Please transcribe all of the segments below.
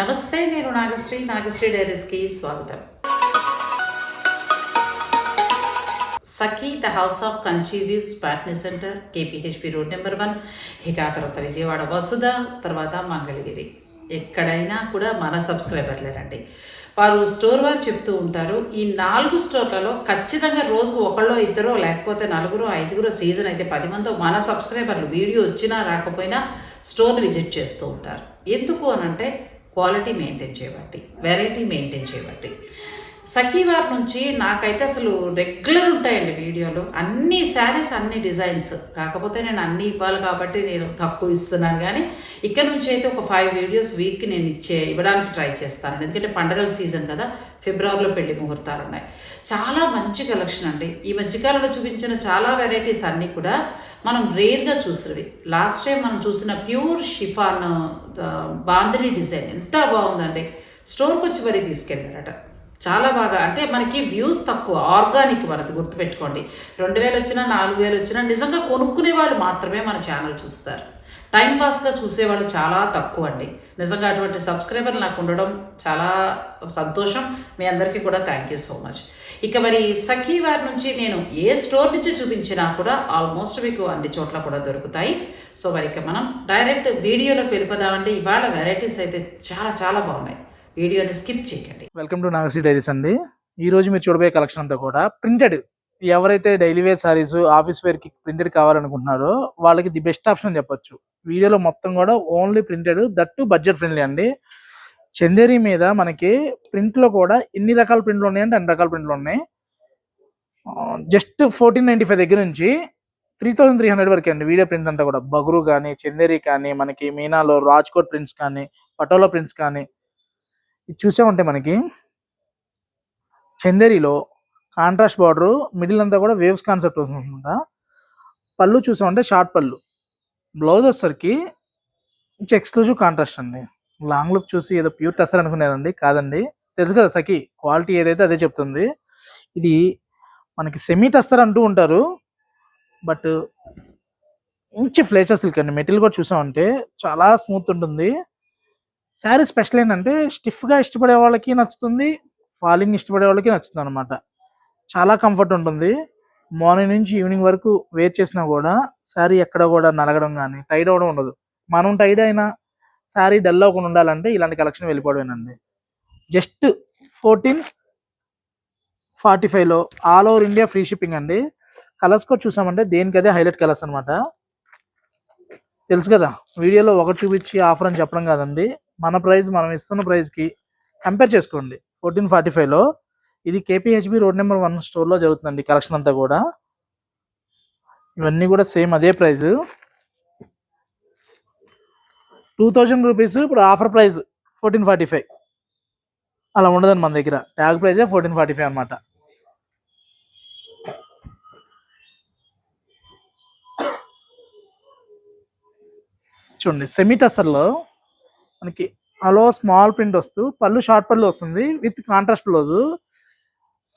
నమస్తే నేను నాగశ్రీ. నాగశ్రీ డైరీస్కి స్వాగతం. Sakhi the house of Kanchi weaves Patny center KPHB road number one. ఇక ఆ తర్వాత విజయవాడ వసుధ తర్వాత మంగళగిరి. ఎక్కడైనా కూడా మన సబ్స్క్రైబర్లేరండి. వారు స్టోర్ వారు చెప్తూ ఉంటారు ఈ నాలుగు స్టోర్లలో ఖచ్చితంగా రోజుకు ఒకళ్ళో ఇద్దరో లేకపోతే నలుగురు ఐదుగురు సీజన్ అయితే పది మందో మన సబ్స్క్రైబర్లు వీడియో వచ్చినా రాకపోయినా స్టోర్ని విజిట్ చేస్తూ ఉంటారు. ఎందుకు అనంటే క్వాలిటీ మెయింటైన్ చేయబట్టి వెరైటీ మెయింటైన్ చేయబట్టి సఖీవార్ నుంచి నాకైతే అసలు రెగ్యులర్ ఉంటాయండి వీడియోలు. అన్ని శారీస్ అన్ని డిజైన్స్. కాకపోతే నేను అన్ని ఇవ్వాలి కాబట్టి నేను తక్కువ ఇస్తున్నాను కానీ ఇక్కడ నుంచి అయితే ఒక ఫైవ్ వీడియోస్ వీక్కి నేను ఇచ్చే ఇవ్వడానికి ట్రై చేస్తాను ఎందుకంటే పండగల సీజన్ కదా ఫిబ్రవరిలో పెళ్ళి ముహూర్తాలు ఉన్నాయి. చాలా మంచి కలెక్షన్ అండి. ఈ మధ్యకాలంలో చూపించిన చాలా వెరైటీస్ అన్నీ కూడా మనం రేర్గా చూసినవి. లాస్ట్ టైం మనం చూసిన ప్యూర్ షిఫాన్ బాందిని డిజైన్ ఎంత బాగుందండి. స్టోర్కి వచ్చి మరీ తీసుకెళ్ళారట. చాలా బాగా అంటే మనకి వ్యూస్ తక్కువ ఆర్గానిక్ మనది గుర్తుపెట్టుకోండి. రెండు వేలు వచ్చినా నాలుగు వేలు వచ్చినా నిజంగా కొనుక్కునే వాళ్ళు మాత్రమే మన ఛానల్ చూస్తారు. టైంపాస్గా చూసేవాళ్ళు చాలా తక్కువ అండి. నిజంగా అటువంటి సబ్స్క్రైబర్ నాకు ఉండడం చాలా సంతోషం. మీ అందరికీ కూడా థ్యాంక్ యూ సో మచ్ ఇక మరి సఖీ వారి నుంచి నేను ఏ స్టోర్ నుంచి చూపించినా కూడా ఆల్మోస్ట్ మీకు అన్ని చోట్ల కూడా దొరుకుతాయి. సో మరి ఇక మనం డైరెక్ట్ వీడియోలోకి వెళ్ళిపోదామండి ఇవాళ వెరైటీస్ అయితే చాలా చాలా బాగున్నాయి. వీడియోని స్కిప్ చేయండి వెల్కమ్ టు నాగశ్రీ డైరీస్ అండి. ఈ రోజు మీరు చూడబోయే కలెక్షన్ అంతా కూడా ప్రింటెడ్ ఎవరైతే డైలీ వేర్ సారీస్ ఆఫీస్ వేర్కి ప్రింటెడ్ కావాలనుకుంటున్నారో వాళ్ళకి ది బెస్ట్ ఆప్షన్ అని చెప్పొచ్చు. వీడియోలో మొత్తం కూడా only printed that budget friendly అండి. చందేరి మీద మనకి ప్రింట్లో కూడా ఎన్ని రకాల ప్రింట్లు ఉన్నాయంటే అన్ని రకాల ప్రింట్లు ఉన్నాయి. జస్ట్ ఫోర్టీన్ నైన్టీ ఫైవ్ దగ్గర నుంచి త్రీ థౌసండ్ త్రీ హండ్రెడ్ వరకు అండి వీడియో ప్రింట్ అంతా కూడా. బగురు కానీ చందేరి కానీ మనకి మీనాలో రాజ్కోట్ ప్రింట్స్ కానీ పటోలా ప్రింట్స్ కానీ చూసే ఉంటే మనకి. చందేరిలో కాంట్రాస్ట్ బార్డరు మిడిల్ అంతా కూడా వేవ్స్ కాన్సెప్ట్ వస్తుందన్నమాట. పళ్ళు చూసామంటే షార్ట్ పళ్ళు. బ్లౌజ్ వచ్చేసరికి ఇట్స్ ఎక్స్క్లూజివ్ కాంట్రాస్ట్ అండి. లాంగ్ లుక్ చూసి ఏదో ప్యూర్ టెస్టర్ అనుకున్నారండి కాదండి. తెలుసు కదా సఖి క్వాలిటీ ఏదైతే అదే చెప్తుంది. ఇది మనకి సెమీ టెస్టర్ అంటూ ఉంటారు. బట్ మంచి ఫ్లేచర్ సిల్క్ అండి. మెటీరియల్ కూడా చూసామంటే చాలా స్మూత్ ఉంటుంది. శారీ స్పెషల్ ఏంటంటే స్టిఫ్గా ఇష్టపడే వాళ్ళకి నచ్చుతుంది ఫాలింగ్ ఇష్టపడే వాళ్ళకి నచ్చుతుంది అనమాట చాలా కంఫర్ట్ ఉంటుంది. మార్నింగ్ నుంచి ఈవినింగ్ వరకు వేర్ చేసినా కూడా శారీ ఎక్కడ కూడా నలగడం కానీ టైడ్ అవడం ఉండదు. మనం టైడ్ అయినా శారీ డల్ అవ్వకుండా ఉండాలంటే ఇలాంటి కలెక్షన్ వెళ్ళిపోవడమేనండి. జస్ట్ ఫోర్టీన్ ఫార్టీ ఫైవ్లో all over India free shipping అండి. కలర్స్ కూడా చూసామంటే దేనికదే హైలైట్ కలర్స్ అనమాట తెలుసు కదా వీడియోలో ఒకటి చూపించి ఆఫర్ అని చెప్పడం కాదండి. మన ప్రైస్ మనం ఇస్తున్న ప్రైస్కి కంపేర్ చేసుకోండి. ఫోర్టీన్ ఫార్టీ ఫైవ్లో ఇది కేపీహెచ్బి రోడ్ నెంబర్ వన్ స్టోర్లో జరుగుతుందండి కలెక్షన్ అంతా కూడా. ఇవన్నీ కూడా సేమ్ అదే ప్రైస్. టూ థౌజండ్ రూపీస్ ఇప్పుడు offer price fourteen forty five. అలా ఉండదండి మన దగ్గర. ట్యాగ్ ప్రైజే ఫోర్టీన్ ఫార్టీ ఫైవ్ అనమాట చూడండి. సెమీ టసర్లో మనకి అలో స్మాల్ ప్రింట్ వస్తూ పళ్ళు షార్ట్ పళ్ళు వస్తుంది విత్ కాంట్రాస్ట్ బ్లౌజు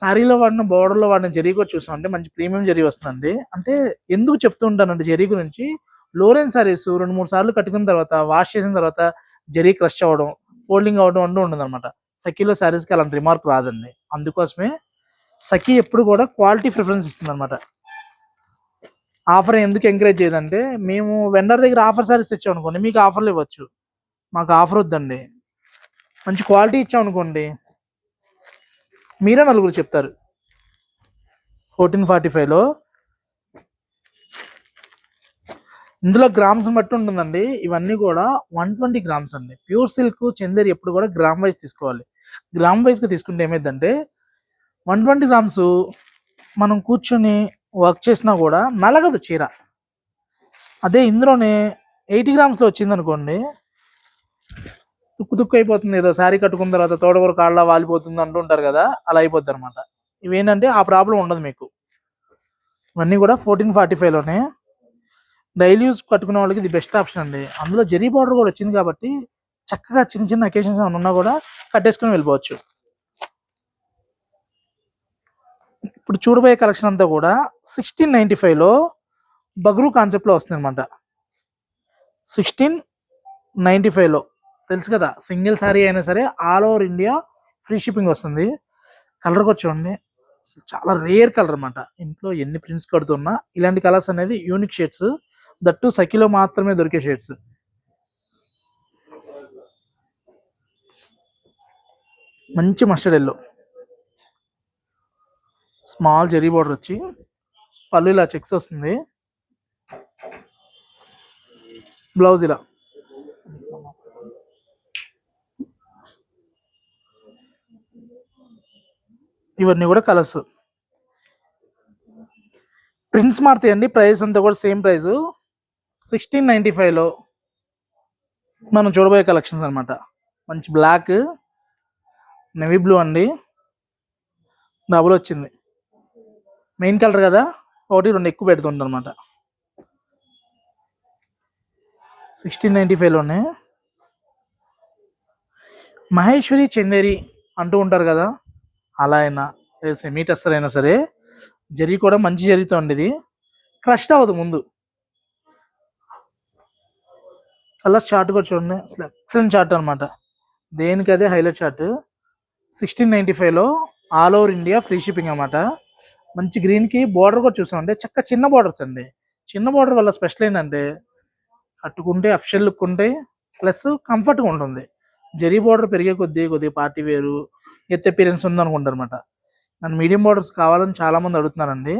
శారీలో వాడిన బోర్డర్లో వాడిన జరీ కూడా చూసామంటే మంచి ప్రీమియం జరీ వస్తుందండి. అంటే ఎందుకు చెప్తూ ఉంటానంటే జరీ గురించి లోరెన్ సారీస్ రెండు మూడు సార్లు కట్టుకున్న తర్వాత వాష్ చేసిన తర్వాత జరీ క్రష్ అవ్వడం ఫోల్డింగ్ అవ్వడం అంటూ ఉండదు అనమాట సఖీలో శారీస్కి అలాంటి రిమార్క్ రాదండి. అందుకోసమే సఖీ ఎప్పుడు కూడా క్వాలిటీ ప్రిఫరెన్స్ ఇస్తుంది అనమాట ఆఫర్ ఎందుకు ఎంకరేజ్ చేయదంటే మేము వెండర్ దగ్గర ఆఫర్ సారీస్ తెచ్చాం అనుకోండి మీకు ఆఫర్లు ఇవ్వచ్చు. మాకు ఆఫర్ వద్దండి. మంచి క్వాలిటీ ఇచ్చాం అనుకోండి మీరే నలుగురు చెప్తారు. ఫోర్టీన్ ఫార్టీ ఫైవ్లో ఇందులో గ్రామ్స్ బట్టి ఉంటుందండి. ఇవన్నీ కూడా వన్ ట్వంటీ గ్రామ్స్ అండి. ప్యూర్ సిల్క్ చందేరి ఎప్పుడు కూడా గ్రామ్ వైజ్ తీసుకోవాలి. గ్రామ్ వైజ్గా తీసుకుంటే ఏమైందంటే వన్ ట్వంటీ గ్రామ్స్ మనం కూర్చొని వర్క్ చేసినా కూడా నలగదు చీర. అదే ఇందులోనే ఎయిటీ గ్రామ్స్లో వచ్చింది అనుకోండి తుక్కు తుక్కు అయిపోతుంది. ఏదో శారీ కట్టుకున్న తర్వాత తోడగూర కాళ్ళ వాలిపోతుంది అంటుంటారు కదా అలా అయిపోద్ది అనమాట ఇవేంటంటే ఆ ప్రాబ్లం ఉండదు మీకు. ఇవన్నీ కూడా ఫోర్టీన్ ఫార్టీ ఫైవ్లోనే డైలీ యూస్ కట్టుకునే వాళ్ళకి ఇది బెస్ట్ ఆప్షన్ అండి. అందులో జెరీ బార్డర్ కూడా వచ్చింది కాబట్టి చక్కగా చిన్న చిన్న అకేషన్స్ ఏమైనా ఉన్నా కూడా కట్టేసుకొని వెళ్ళిపోవచ్చు. ఇప్పుడు చూడబోయే కలెక్షన్ అంతా కూడా సిక్స్టీన్ నైంటీ ఫైవ్లో బగ్రూ కాన్సెప్ట్లో వస్తుంది అనమాట సిక్స్టీన్ నైంటీ ఫైవ్లో తెలుసు కదా సింగిల్ సారీ అయినా సరే all over India free shipping వస్తుంది. కలర్కి వచ్చేయండి చాలా రేర్ కలర్ అనమాట ఇంట్లో ఎన్ని ప్రింట్స్ కడుతున్నా ఇలాంటి కలర్స్ అనేది యూనిక్ షేడ్స్ దట్టు సఖిలో మాత్రమే దొరికే షేడ్స్ మంచి mustard yellow small zari border వచ్చి పళ్ళు ఇలా చెక్స్ వస్తుంది. బ్లౌజ్ ఇలా. ఇవన్నీ కూడా కలర్స్. ప్రింట్స్ మారుతాయండి ప్రైస్ అంతా కూడా సేమ్ ప్రైస్. సిక్స్టీన్ నైంటీ ఫైవ్లో మనం చూడబోయే కలెక్షన్స్ అనమాట మంచి బ్లాక్ నెవీ బ్లూ అండి. డబుల్ వచ్చింది. మెయిన్ కలర్ కదా? ఒకటి రెండు ఎక్కువ పెడుతుంది అనమాట సిక్స్టీన్ నైంటీ ఫైవ్లోనే మహేశ్వరి చందేరి అంటూ ఉంటారు కదా? అలా అయినా సెమీ టెస్టర్ అయినా సరే జరీ కూడా మంచి జరీతో ఉండేది. క్రష్ అవ్వదు ముందు. కలర్ చార్ట్ కూడా చూడండి. అసలు ఎక్సలెంట్ చార్ట్ అనమాట దేనికదే హైలైట్ చార్ట్ సిక్స్టీన్ నైంటీ ఫైవ్లో all over India free shipping అనమాట మంచి గ్రీన్కి బార్డర్ కూడా చూసామంటే చక్క చిన్న బార్డర్స్ అండి. చిన్న బార్డర్ వల్ల స్పెషల్ ఏంటంటే కట్టుకుంటే అఫిషియల్ లుక్ ఉంటే ప్లస్ కంఫర్ట్గా ఉంటుంది. జరీ బార్డర్ పెరిగే కొద్దీ కొద్దిగా పార్టీ వేరు ఎత్ అపీరెన్స్ ఉందనుకుంటారనమాట అనమాట నన్ను మీడియం బార్డర్స్ కావాలని చాలామంది అడుగుతున్నారండి.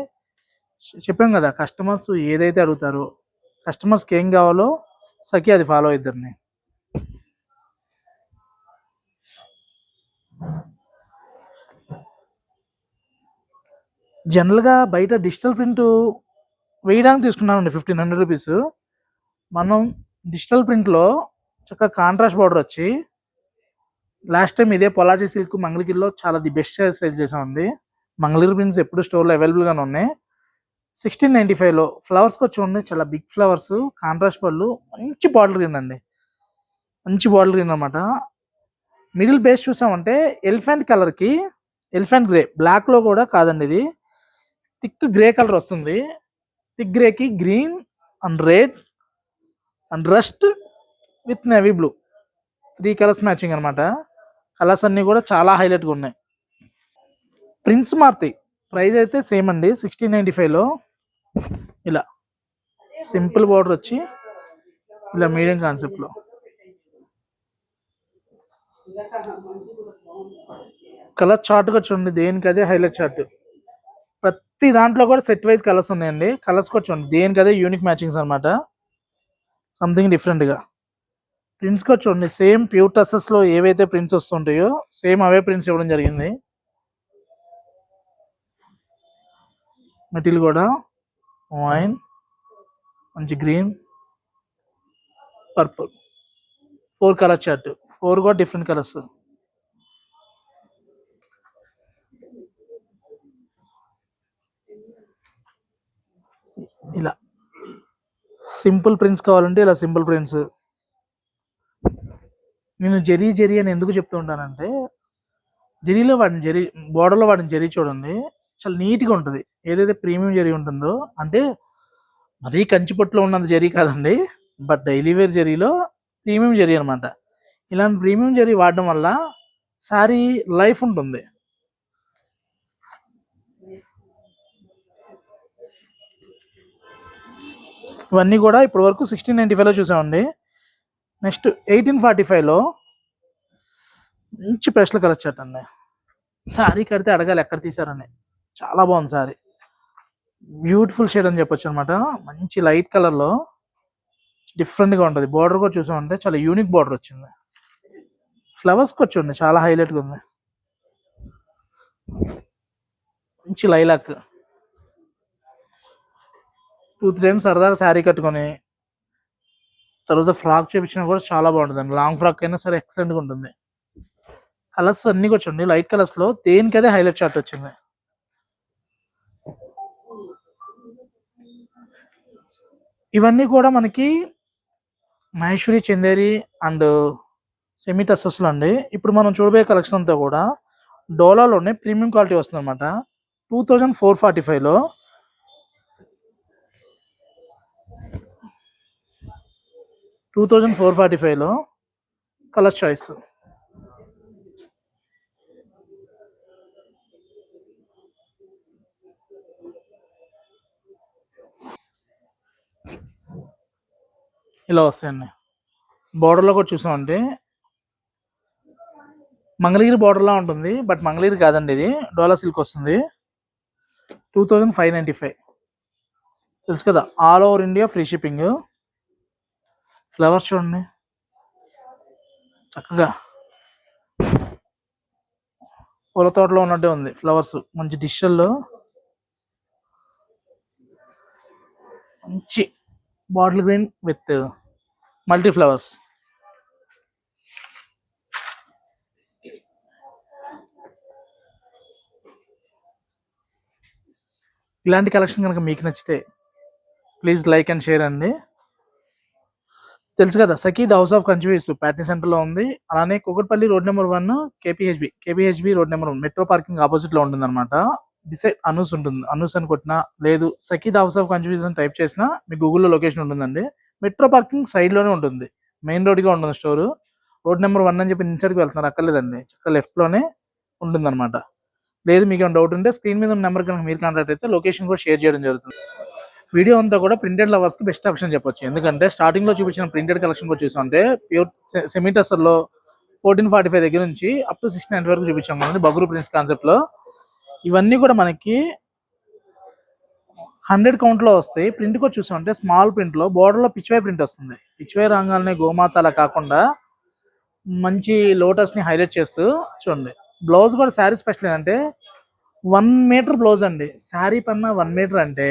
చెప్పాం కదా కస్టమర్స్ ఏదైతే అడుగుతారో కస్టమర్స్కి ఏం కావాలో సఖి అది ఫాలో అవుతారని జనరల్గా బయట డిజిటల్ ప్రింట్ వేయడానికి తీసుకున్నానండి ఫిఫ్టీన్ హండ్రెడ్ రూపీస్. మనం డిజిటల్ ప్రింట్లో చక్కగా కాంట్రాస్ట్ బార్డర్ వచ్చి లాస్ట్ టైం ఇదే పొలాజీ సిల్క్ మంగళగిరిలో చాలా ది బెస్ట్ సేల్ చేసామండి మంగళగిరి ప్రింట్స్ ఎప్పుడు స్టోర్లో అవైలబుల్గానే ఉన్నాయి. సిక్స్టీన్ నైంటీ ఫైవ్లో ఫ్లవర్స్కి వచ్చి ఉన్నాయి చాలా బిగ్ ఫ్లవర్స్ కాంట్రాస్ట్ పళ్ళు మంచి బాటిల్ గ్రీన్ అండి. మంచి బాటిల్ గ్రీన్ అనమాట మిడిల్ బేస్ చూసామంటే ఎలిఫెంట్ కలర్కి ఎలిఫెంట్ గ్రే బ్లాక్లో కూడా కాదండి ఇది. థిక్ గ్రే కలర్ వస్తుంది. Thick గ్రేకి green and red and rust with navy blue. Three colours matching అనమాట కలర్స్ అన్నీ కూడా చాలా హైలైట్గా ఉన్నాయి. ప్రింట్స్ మారుతాయి ప్రైస్ అయితే సేమ్ అండి. సిక్స్టీన్ నైంటీ ఫైవ్లో ఇలా సింపుల్ బార్డర్ వచ్చి ఇలా మీడియం కాన్సెప్ట్లో కలర్ చార్ట్గా చూడండి. దేనికి అదే హైలైట్ చార్ట్. ప్రతి దాంట్లో కూడా సెట్ వైజ్ కలర్స్ ఉన్నాయండి. కలర్స్ కూడా చూడండి. దేనికి అదే యూనిక్ మ్యాచింగ్స్ అనమాట సంథింగ్ డిఫరెంట్గా ప్రింట్స్ కూడా చూడండి. సేమ్ ప్యూర్ టసెస్లో ఏవైతే ప్రింట్స్ వస్తుంటాయో సేమ్ అవే ప్రింట్స్ ఇవ్వడం జరిగింది. మెటీరియల్ కూడా వైన్ మంచి green purple four colour chart four కూడా డిఫరెంట్ కలర్స్ ఇలా. సింపుల్ ప్రింట్స్ కావాలంటే ఇలా సింపుల్ ప్రింట్స్ నేను జరీ జరీ అని ఎందుకు చెప్తూ ఉంటానంటే జరీలో వాడిని జరీ బోర్డర్లో వాడిని జరీ చూడండి. చాలా నీట్గా ఉంటుంది. ఏదైతే ప్రీమియం జరీ ఉంటుందో అంటే మరీ కంచిపట్టులో ఉన్నంత జరీ కాదండి బట్ డైలీ వేర్ జరీలో ప్రీమియం జరీ అనమాట ఇలాంటి ప్రీమియం జరీ వాడడం వల్ల శారీ లైఫ్ ఉంటుంది. ఇవన్నీ కూడా ఇప్పటి వరకు సిక్స్టీన్ నైంటీ ఫైవ్లో చూసామండి. నెక్స్ట్ ఎయిటీన్ ఫార్టీ ఫైవ్లో మంచి పెస్టల్ కలర్ చాట్ అండి. శారీ కడితే అడగాలి ఎక్కడ తీసారని చాలా బాగుంది శారీ బ్యూటిఫుల్ షేడ్ అని చెప్పొచ్చు అనమాట మంచి లైట్ కలర్లో డిఫరెంట్గా ఉంటుంది. బార్డర్ కూడా చూసామంటే చాలా యూనిక్ బార్డర్ వచ్చింది. ఫ్లవర్స్కి వచ్చి చాలా హైలైట్గా ఉంది. మంచి లైలాక్ టూ త్రీ టైమ్స్ సరదాగా శారీ కట్టుకొని తర్వాత ఫ్రాక్ చేపించినా కూడా చాలా బాగుంటుంది లాంగ్ ఫ్రాక్ అయినా సరే ఎక్సలెంట్గా ఉంటుంది. కలర్స్ అన్ని కూర్చోండి లైట్ కలర్స్లో దేనికదే హైలైట్ షాట్ వచ్చింది. ఇవన్నీ కూడా మనకి మహేశ్వరి చందేరి అండ్ సెమీ టసెస్లో అండి. ఇప్పుడు మనం చూడబోయే కలెక్షన్ అంతా కూడా డోలాలోనే ప్రీమియం క్వాలిటీ వస్తుంది అనమాట టూ థౌజండ్ ఫోర్ ఫార్టీ ఫైవ్లో టూ థౌజండ్ ఫోర్ ఫార్టీ ఫైవ్లో కలర్ చాయిస్. ఇలా వస్తాయండి. బోర్డర్లో కూడా చూసామంటే మంగళగిరి బార్డర్లా ఉంటుంది బట్ మంగళగిరి కాదండి ఇది. డోలా సిల్క్ వస్తుంది. Two thousand five ninety five. తెలుసు కదా all over India free shipping. Flowers చూడండి. చక్కగా పూల తోటలో ఉన్నట్టే ఉంది ఫ్లవర్స్ మంచి డిషల్లో మంచి bottle green with multi flowers ఇలాంటి కలెక్షన్ కనుక మీకు నచ్చితే ప్లీజ్ లైక్ అండ్ షేర్ అండి. తెలుసు కదా సఖీద్ హౌస్ ఆఫ్ కన్ఫ్యూస్ ప్యాట్నీ సెంటర్లో ఉంది. అలానే Kukatpally road number one KPHB. KPHB road number one. Metro parking ఆపోజిట్లో ఉంటుంది అనమాట డిసైడ్ అనూస్ ఉంటుంది. అనూస్ అని కొట్టినా లేదు. సఖీద్ హౌస్ ఆఫ్ కన్ఫ్యూజ్ అని టైప్ చేసినా మీ గూగుల్లో లొకేషన్ ఉంటుందండి. మెట్రో పార్కింగ్ సైడ్లోనే ఉంటుంది. మెయిన్ రోడ్గా ఉంటుంది స్టోరు. రోడ్ నెంబర్ వన్ అని చెప్పి ఇన్సైడ్కి వెళ్తున్నారు. అక్కర్లేదండి. చక్కగా లెఫ్ట్లోనే ఉంటుంది అనమాట లేదు మీకు ఏమైనా డౌట్ ఉంటే స్క్రీన్ మీద ఉన్న నెంబర్ కనుక మీరు కాంటాక్ట్ అయితే లొకేషన్ కూడా షేర్ చేయడం జరుగుతుంది. వీడియో అంతా కూడా ప్రింటెడ్ లవర్స్కి బెస్ట్ ఆప్షన్ చెప్పొచ్చు. ఎందుకంటే స్టార్టింగ్లో చూపించిన ప్రింటెడ్ కలెక్షన్ కూడా చూసామంటే ప్యూర్ సెమీటర్సర్లో ఫోర్టీన్ ఫార్టీ ఫైవ్ దగ్గర నుంచి అప్ టు సిక్స్ నైన్ వరకు చూపించాం. కదండి బగురు ప్రింట్స్ కాన్సెప్ట్లో. ఇవన్నీ కూడా మనకి హండ్రెడ్ కౌంట్లో వస్తాయి. ప్రింట్ కూడా చూసామంటే స్మాల్ ప్రింట్లో బోర్డర్లో పిచ్వై ప్రింట్ వస్తుంది. పిచ్వై రంగాలనే గోమాత అలా కాకుండా మంచి లోటస్ని హైలైట్ చేస్తూ చూడండి. బ్లౌజ్ కూడా శారీ స్పెషల్ ఏంటంటే వన్ మీటర్ బ్లౌజ్ అండి. శారీ పన్న వన్ మీటర్ అంటే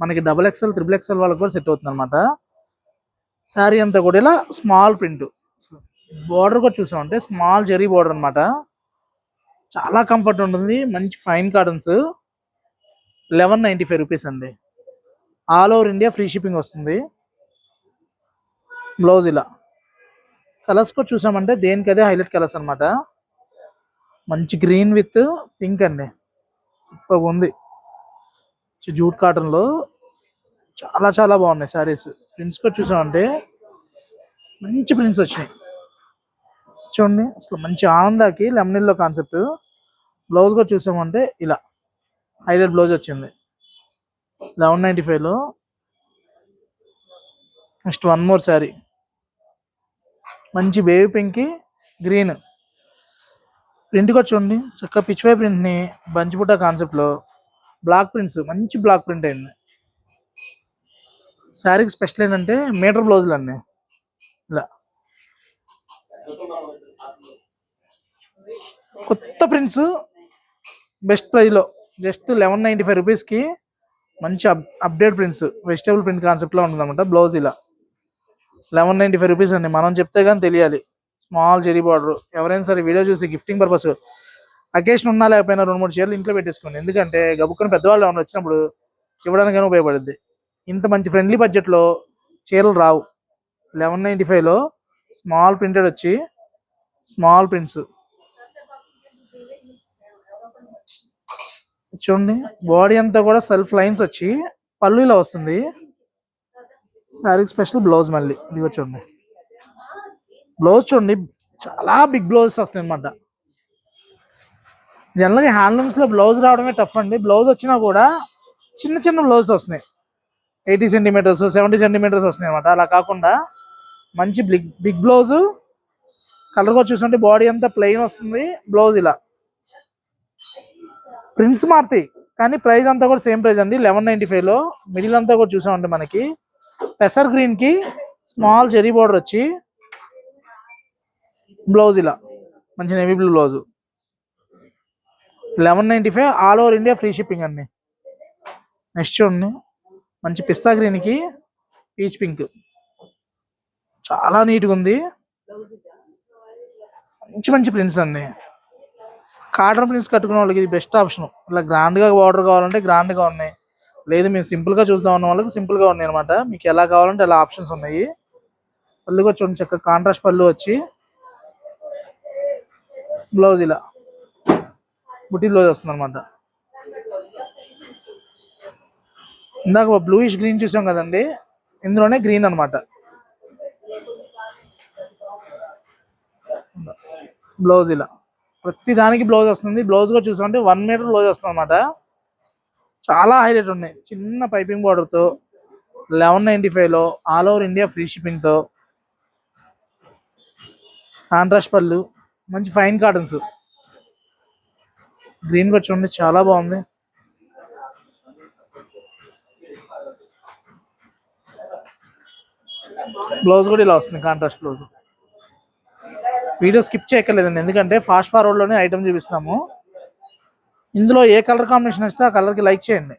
మనకి డబుల్ ఎక్స్ఎల్ త్రిబుల్ ఎక్స్ఎల్ వాళ్ళకి కూడా సెట్ అవుతుంది అనమాట శారీ అంతా కూడా ఇలా స్మాల్ ప్రింట్ బార్డర్ కూడా చూసామంటే స్మాల్ జెరీ బార్డర్ అనమాట చాలా కంఫర్ట్ ఉంటుంది. మంచి fine cottons eleven ninety five rupees అండి. All over India free shipping వస్తుంది. బ్లౌజ్ ఇలా. కలర్స్ కూడా చూసామంటే దేనికదే హైలైట్ కలర్స్ అనమాట మంచి గ్రీన్ విత్ పింక్ అండి. సూపర్ ఉంది. జూట్ కాటన్లో చాలా చాలా బాగున్నాయి సారీస్. ప్రింట్స్ కూడా చూసామంటే మంచి ప్రింట్స్ వచ్చినాయి. చూడండి అసలు మంచి ఆనందాకి లెమనిల్లో కాన్సెప్ట్ బ్లౌజ్ కూడా చూసామంటే ఇలా హైలైట్ బ్లౌజ్ వచ్చింది. లెవెన్ నైంటీ ఫైవ్లో నెక్స్ట్ వన్ మోర్ శారీ మంచి బేబీ పింక్ గ్రీన్ ప్రింట్ కూడా చూడండి చక్కగా పిచ్వై ప్రింట్ని బంచిపుట్ట కాన్సెప్ట్లో బ్లాక్ ప్రింట్స్ మంచి బ్లాక్ ప్రింట్ అయింది. శారీకి స్పెషల్ ఏంటంటే మీటర్ బ్లౌజులు అన్నీ. ఇలా. కొత్త ప్రింట్స్ బెస్ట్ ప్రైస్లో జస్ట్ లెవెన్ నైంటీ ఫైవ్ రూపీస్కి మంచి up update prints vegetable print కాన్సెప్ట్లో ఉంటుంది అనమాట బ్లౌజ్ ఇలా. లెవెన్ నైంటీ ఫైవ్ రూపీస్ అండి మనం చెప్తే కానీ తెలియాలి. Small zari border. ఎవరైనా సరే వీడియో చూసి గిఫ్టింగ్ పర్పస్ అకేషన్ ఉన్నా లేకపోయినా రెండు మూడు చీరలు ఇంట్లో పెట్టేసుకోండి. ఎందుకంటే గబుక్కుని పెద్దవాళ్ళు ఏమైనా వచ్చినప్పుడు ఇవ్వడానికైనా ఉపయోగపడుద్ది. ఇంత మంచి ఫ్రెండ్లీ బడ్జెట్లో చీరలు రావు. లెవెన్ నైంటీ ఫైవ్లో స్మాల్ ప్రింటెడ్ వచ్చి స్మాల్ ప్రింట్స్ చూడండి బాడీ అంతా కూడా సెల్ఫ్ లైన్స్ వచ్చి పళ్ళు ఇలా వస్తుంది. శారీకి స్పెషల్ బ్లౌజ్ మళ్ళీ. ఇది చూడండి. బ్లౌజ్ చూడండి చాలా బిగ్ బ్లౌజెస్ వస్తాయి అనమాట జనరల్గా హ్యాండ్లూమ్స్లో బ్లౌజ్ రావడమే టఫ్ అండి. బ్లౌజ్ వచ్చినా కూడా చిన్న చిన్న బ్లౌజ్ వస్తున్నాయి. ఎయిటీ సెంటీమీటర్స్ సెవెంటీ సెంటీమీటర్స్ వస్తున్నాయి అనమాట అలా కాకుండా మంచి బిగ్ బిగ్ బ్లౌజ్ కలర్ కూడా బాడీ అంతా ప్లెయిన్ వస్తుంది. బ్లౌజ్ ఇలా. ప్రింట్స్ మారుతాయి కానీ ప్రైస్ అంతా కూడా సేమ్ ప్రైస్ అండి. లెవెన్ నైంటీ ఫైవ్లో మిడిల్ అంతా కూడా చూసామంటే మనకి. పెసర్ గ్రీన్కి స్మాల్ చెరీ బార్డర్ వచ్చి బ్లౌజ్ ఇలా. మంచి navy blue blouse eleven ninety five all over India free shipping అండి. నెక్స్ట్ చూడండి. మంచి పిస్తా గ్రీన్కి పీచ్ పింక్. చాలా నీట్గా ఉంది. మంచి మంచి ప్రింట్స్ అండి. కాటన్ ప్రింట్స్ కట్టుకునే వాళ్ళకి ఇది బెస్ట్ ఆప్షన్. ఇలా గ్రాండ్గా బార్డర్ కావాలంటే గ్రాండ్గా ఉన్నాయి. లేదు మేము సింపుల్గా చూద్దాం అన్న వాళ్ళకి సింపుల్గా ఉన్నాయి అనమాట మీకు ఎలా కావాలంటే అలా ఆప్షన్స్ ఉన్నాయి. పళ్ళు కూడా చూడండి చక్కగా కాంట్రాస్ట్ పళ్ళు వచ్చి. బ్లౌజ్ ఇలా. బుట్టి బ్లౌజ్ వస్తుంది అనమాట ఇందాక బ్లూయిష్ గ్రీన్ చూసాం కదండి ఇందులోనే గ్రీన్ అన్నమాట. బ్లౌజ్ ఇలా. ప్రతి దానికి బ్లౌజ్ వస్తుంది. బ్లౌజ్ కూడా చూసామంటే వన్ మీటర్ బ్లౌజ్ వస్తుంది అనమాట చాలా హైలైట్ ఉన్నాయి. చిన్న పైపింగ్ బార్డర్తో లెవెన్ నైంటీ ఫైవ్లో ఆల్ ఓవర్ ఇండియా ఫ్రీ షిప్పింగ్తో కాంట్రాస్ట్ పళ్ళు మంచి ఫైన్ కాటన్స్ గ్రీన్ కూడా చూడండి చాలా బాగుంది. బ్లౌజ్ కూడా ఇలా వస్తుంది కాంట్రాస్ట్ బ్లౌజ్ వీడియో స్కిప్ చేయక్కర్లేదండి ఎందుకంటే ఫాస్ట్ ఫార్వర్డ్లోనే ఐటమ్ చూపిస్తున్నాము. ఇందులో ఏ కలర్ కాంబినేషన్ వస్తే ఆ కలర్కి లైక్ చేయండి.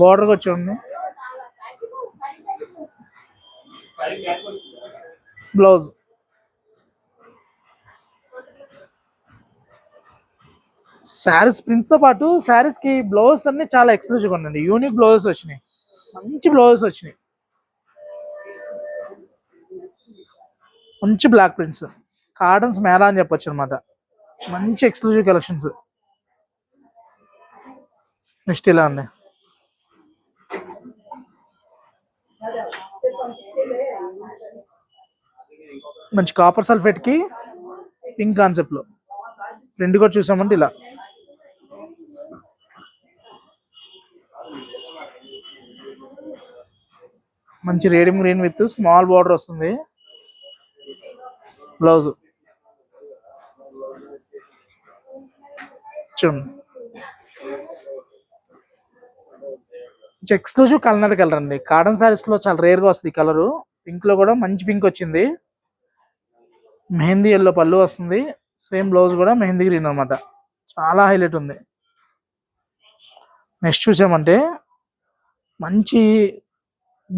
బార్డర్ వచ్చి బ్లౌజ్ శారీస్ ప్రింట్తో పాటు శారీస్కి బ్లౌజ్ అన్ని చాలా ఎక్స్క్లూజివ్గా ఉందండి యూనిక్ బ్లౌజెస్ వచ్చినాయి. మంచి బ్లౌజెస్ వచ్చినాయి. మంచి బ్లాక్ ప్రింట్స్ కాటన్స్ మేళా అని చెప్పొచ్చు అనమాట మంచి ఎక్స్క్లూజివ్ కలెక్షన్స్ నెక్స్ట్ ఇలా అండి మంచి కాపర్ సల్ఫేట్కి పింక్ కాన్సెప్ట్లో. రెండు కూడా చూసామంటే ఇలా. మంచి radium green with small border వస్తుంది. బ్లౌజ్. చూడండి. ఎక్స్క్లూజివ్ కలర్ కలర్ అండి. కాటన్ సారీస్లో చాలా రేర్గా వస్తుంది కలర్. పింక్లో కూడా మంచి పింక్ వచ్చింది. మెహందీ ఎల్లో పళ్ళు వస్తుంది. సేమ్ బ్లౌజ్ కూడా మెహందీ గ్రీన్ అనమాట చాలా హైలైట్ ఉంది. నెక్స్ట్ చూసామంటే మంచి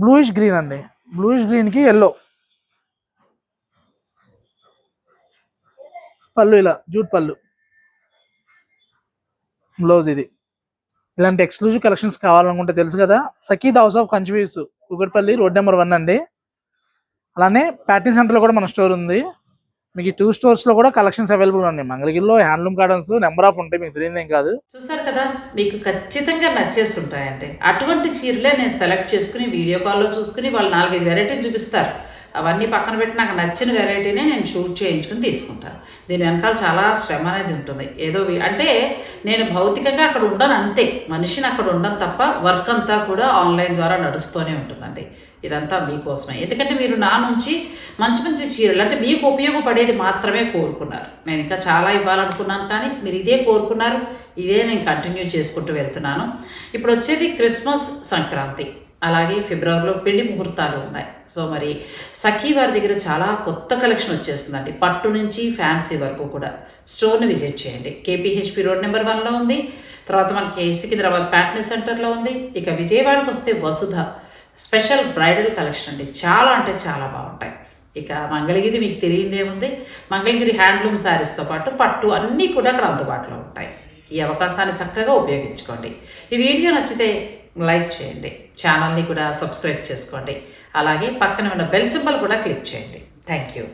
బ్లూయిష్ గ్రీన్ అండి. బ్లూయిష్ గ్రీన్కి ఎల్లో పళ్ళు ఇలా జూట్ పళ్ళు. బ్లౌజ్ ఇది. ఇలాంటి ఎక్స్క్లూజివ్ కలెక్షన్స్ కావాలనుకుంటే తెలుసు కదా Sakhi the house of Kanchi weaves Kukatpally road number one అండి. అలానే ప్యాటింగ్ సెంటర్లో కూడా మన స్టోర్ ఉంది. మీకు టూ టూ స్టోర్స్లో కూడా కలెక్షన్స్ అవైలబుల్ ఉన్నాయి. మంగళగిరిలో హ్యాండ్లూమ్ గార్డెన్స్ నెంబర్ ఆఫ్ ఉంటాయి. మీకు తెలియదు ఏం కాదు. చూసారు కదా? మీకు ఖచ్చితంగా నచ్చేసి ఉంటాయండి. అటువంటి చీరలే నేను సెలెక్ట్ చేసుకుని వీడియో కాల్లో చూసుకుని వాళ్ళు నాలుగైదు వెరైటీలు చూపిస్తారు. అవన్నీ పక్కన పెట్టి నాకు నచ్చిన వెరైటీనే నేను షూట్ చేయించుకుని తీసుకుంటాను. దీని వెనకాల చాలా శ్రమ అనేది ఉంటుంది. ఏదో అంటే నేను భౌతికంగా అక్కడ ఉండను అంతే. మనిషిని అక్కడ ఉండను తప్ప వర్క్ అంతా కూడా ఆన్లైన్ ద్వారా నడుస్తూనే ఉంటుందండి. ఇదంతా మీకోసమే. ఎందుకంటే మీరు నా నుంచి మంచి మంచి చీరలు అంటే మీకు ఉపయోగపడేది మాత్రమే కోరుకున్నారు. నేను ఇంకా చాలా ఇవ్వాలనుకున్నాను కానీ మీరు ఇదే కోరుకున్నారు. ఇదే నేను కంటిన్యూ చేసుకుంటూ వెళ్తున్నాను. ఇప్పుడు వచ్చేది క్రిస్మస్ సంక్రాంతి. అలాగే ఫిబ్రవరిలో పెళ్ళి ముహూర్తాలు ఉన్నాయి. సో మరి సఖీ వారి దగ్గర చాలా కొత్త కలెక్షన్ వచ్చేస్తుందండి. పట్టు నుంచి ఫ్యాన్సీ వరకు కూడా. స్టోర్ని విజిట్ చేయండి. కేపీహెచ్పి రోడ్ నెంబర్ వన్లో ఉంది. తర్వాత మనకి సికింద్రాబాద్ ప్యాట్నీ సెంటర్లో ఉంది. ఇక విజయవాడకు వస్తే వసుధ స్పెషల్ బ్రైడల్ కలెక్షన్ అండి. చాలా అంటే చాలా బాగుంటాయి. ఇక మంగళగిరి మీకు తెలియదేముంది మంగళగిరి హ్యాండ్లూమ్ శారీస్తో పాటు పట్టు అన్నీ కూడా అక్కడ అందుబాటులో ఉంటాయి. ఈ అవకాశాన్ని చక్కగా ఉపయోగించుకోండి. ఈ వీడియో నచ్చితే లైక్ చేయండి. ఛానల్ని కూడా సబ్స్క్రైబ్ చేసుకోండి. అలాగే పక్కన ఉన్న బెల్ సింబల్ కూడా క్లిక్ చేయండి. Thank you.